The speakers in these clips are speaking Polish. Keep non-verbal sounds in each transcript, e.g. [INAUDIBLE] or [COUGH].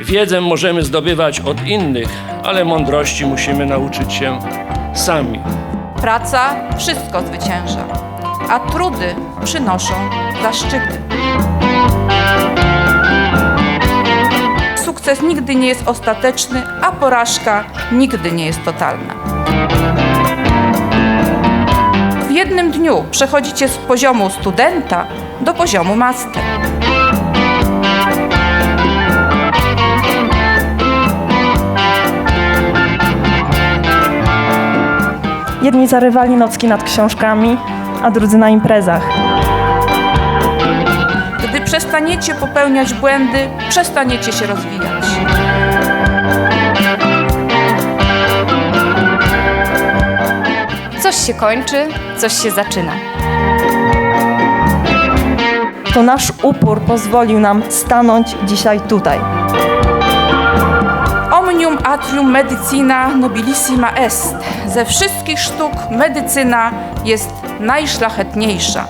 Wiedzę możemy zdobywać od innych, ale mądrości musimy nauczyć się sami. Praca wszystko zwycięża, a trudy przynoszą zaszczyty. Sukces nigdy nie jest ostateczny, a porażka nigdy nie jest totalna. W jednym dniu przechodzicie z poziomu studenta do poziomu master. Jedni zarywali nocki nad książkami, a drudzy na imprezach. Gdy przestaniecie popełniać błędy, przestaniecie się rozwijać. Coś się kończy, coś się zaczyna. To nasz upór pozwolił nam stanąć dzisiaj tutaj. Omnium atrium medicina nobilissima est. Ze wszystkich sztuk medycyna jest najszlachetniejsza.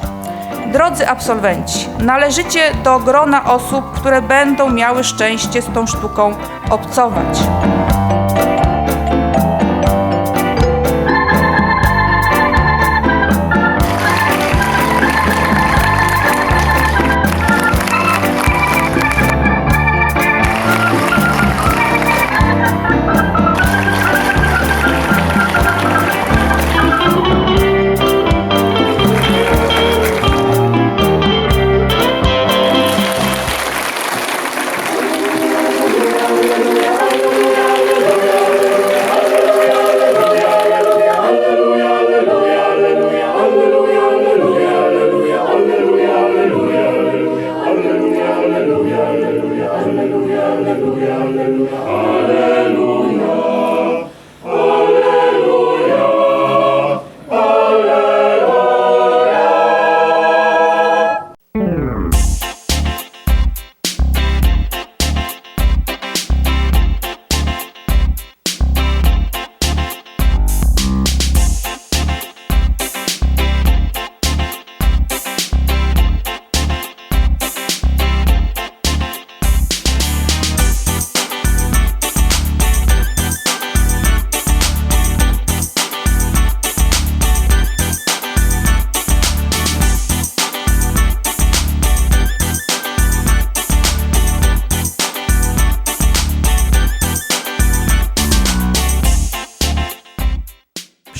Drodzy absolwenci, należycie do grona osób, które będą miały szczęście z tą sztuką obcować.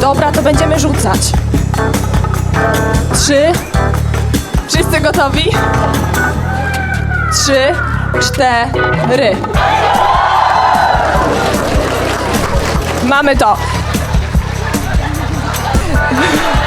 Dobra, to będziemy rzucać. Trzy. Wszyscy gotowi? Trzy, cztery. Mamy to. Yeah. [LAUGHS]